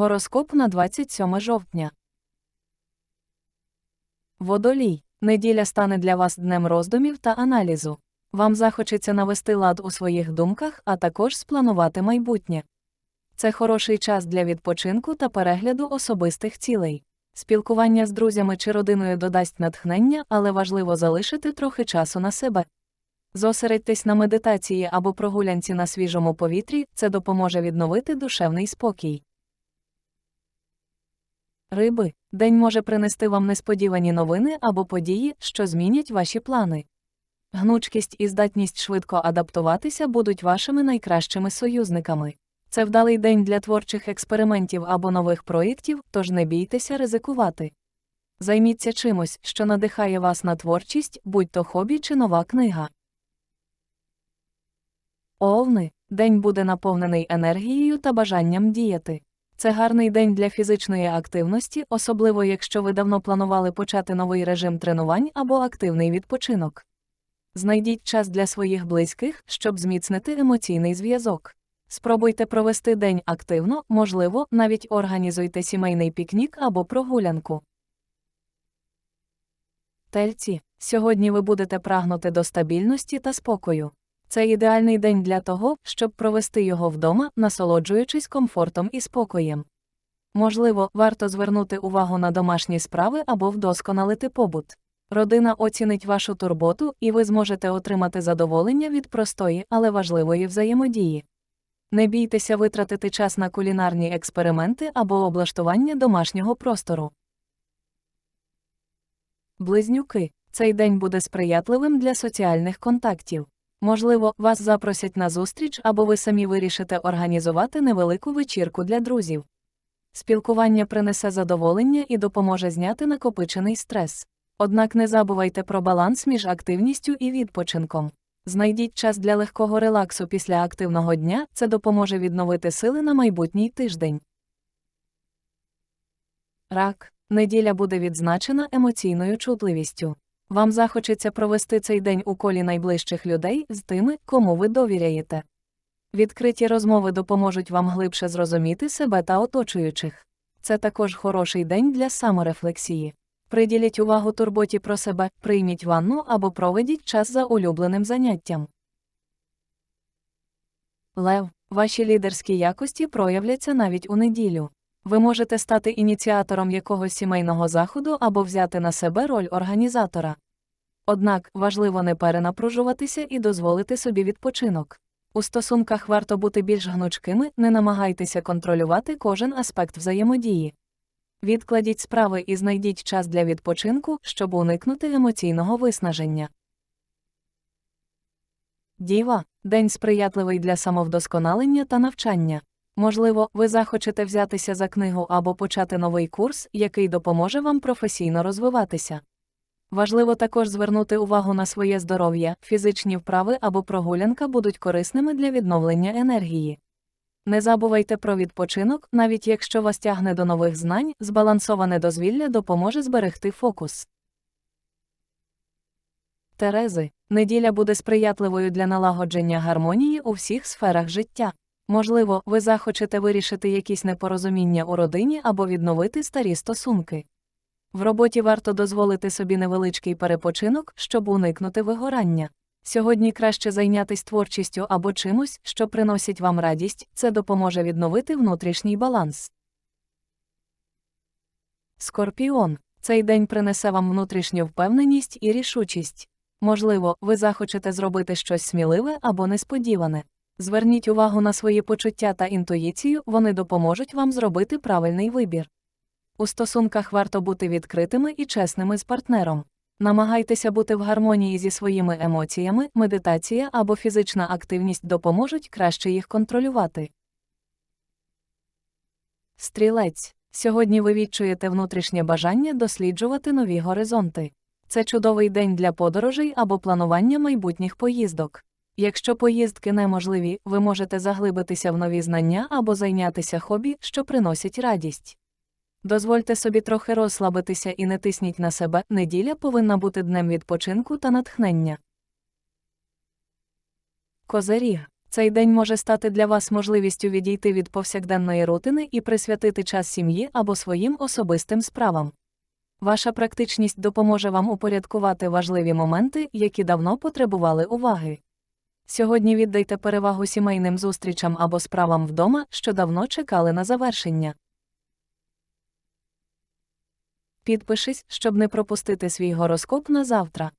Гороскоп на 27 жовтня. Водолій. Неділя стане для вас днем роздумів та аналізу. Вам захочеться навести лад у своїх думках, а також спланувати майбутнє. Це хороший час для відпочинку та перегляду особистих цілей. Спілкування з друзями чи родиною додасть натхнення, але важливо залишити трохи часу на себе. Зосередьтесь на медитації або прогулянці на свіжому повітрі, це допоможе відновити душевний спокій. Риби, день може принести вам несподівані новини або події, що змінять ваші плани. Гнучкість і здатність швидко адаптуватися будуть вашими найкращими союзниками. Це вдалий день для творчих експериментів або нових проєктів, тож не бійтеся ризикувати. Займіться чимось, що надихає вас на творчість, будь то хобі чи нова книга. Овни, день буде наповнений енергією та бажанням діяти. Це гарний день для фізичної активності, особливо якщо ви давно планували почати новий режим тренувань або активний відпочинок. Знайдіть час для своїх близьких, щоб зміцнити емоційний зв'язок. Спробуйте провести день активно, можливо, навіть організуйте сімейний пікнік або прогулянку. Тельці, сьогодні ви будете прагнути до стабільності та спокою. Це ідеальний день для того, щоб провести його вдома, насолоджуючись комфортом і спокоєм. Можливо, варто звернути увагу на домашні справи або вдосконалити побут. Родина оцінить вашу турботу, і ви зможете отримати задоволення від простої, але важливої взаємодії. Не бійтеся витратити час на кулінарні експерименти або облаштування домашнього простору. Близнюки. Цей день буде сприятливим для соціальних контактів. Можливо, вас запросять на зустріч або ви самі вирішите організувати невелику вечірку для друзів. Спілкування принесе задоволення і допоможе зняти накопичений стрес. Однак не забувайте про баланс між активністю і відпочинком. Знайдіть час для легкого релаксу після активного дня, це допоможе відновити сили на майбутній тиждень. Рак. Неділя буде відзначена емоційною чутливістю. Вам захочеться провести цей день у колі найближчих людей з тими, кому ви довіряєте. Відкриті розмови допоможуть вам глибше зрозуміти себе та оточуючих. Це також хороший день для саморефлексії. Приділіть увагу турботі про себе, прийміть ванну або проведіть час за улюбленим заняттям. Лев, ваші лідерські якості проявляться навіть у неділю. Ви можете стати ініціатором якогось сімейного заходу або взяти на себе роль організатора. Однак важливо не перенапружуватися і дозволити собі відпочинок. У стосунках варто бути більш гнучкими, не намагайтеся контролювати кожен аспект взаємодії. Відкладіть справи і знайдіть час для відпочинку, щоб уникнути емоційного виснаження. Діва день сприятливий для самовдосконалення та навчання. Можливо, ви захочете взятися за книгу або почати новий курс, який допоможе вам професійно розвиватися. Важливо також звернути увагу на своє здоров'я, фізичні вправи або прогулянка будуть корисними для відновлення енергії. Не забувайте про відпочинок, навіть якщо вас тягне до нових знань, збалансоване дозвілля допоможе зберегти фокус. Терези, неділя буде сприятливою для налагодження гармонії у всіх сферах життя. Можливо, ви захочете вирішити якісь непорозуміння у родині або відновити старі стосунки. В роботі варто дозволити собі невеличкий перепочинок, щоб уникнути вигорання. Сьогодні краще зайнятися творчістю або чимось, що приносить вам радість, це допоможе відновити внутрішній баланс. Скорпіон. Цей день принесе вам внутрішню впевненість і рішучість. Можливо, ви захочете зробити щось сміливе або несподіване. Зверніть увагу на свої почуття та інтуїцію, вони допоможуть вам зробити правильний вибір. У стосунках варто бути відкритими і чесними з партнером. Намагайтеся бути в гармонії зі своїми емоціями, медитація або фізична активність допоможуть краще їх контролювати. Стрілець. Сьогодні ви відчуєте внутрішнє бажання досліджувати нові горизонти. Це чудовий день для подорожей або планування майбутніх поїздок. Якщо поїздки неможливі, ви можете заглибитися в нові знання або зайнятися хобі, що приносять радість. Дозвольте собі трохи розслабитися і не тисніть на себе, неділя повинна бути днем відпочинку та натхнення. Козиріг. Цей день може стати для вас можливістю відійти від повсякденної рутини і присвятити час сім'ї або своїм особистим справам. Ваша практичність допоможе вам упорядкувати важливі моменти, які давно потребували уваги. Сьогодні віддайте перевагу сімейним зустрічам або справам вдома, що давно чекали на завершення. Підпишись, щоб не пропустити свій гороскоп на завтра.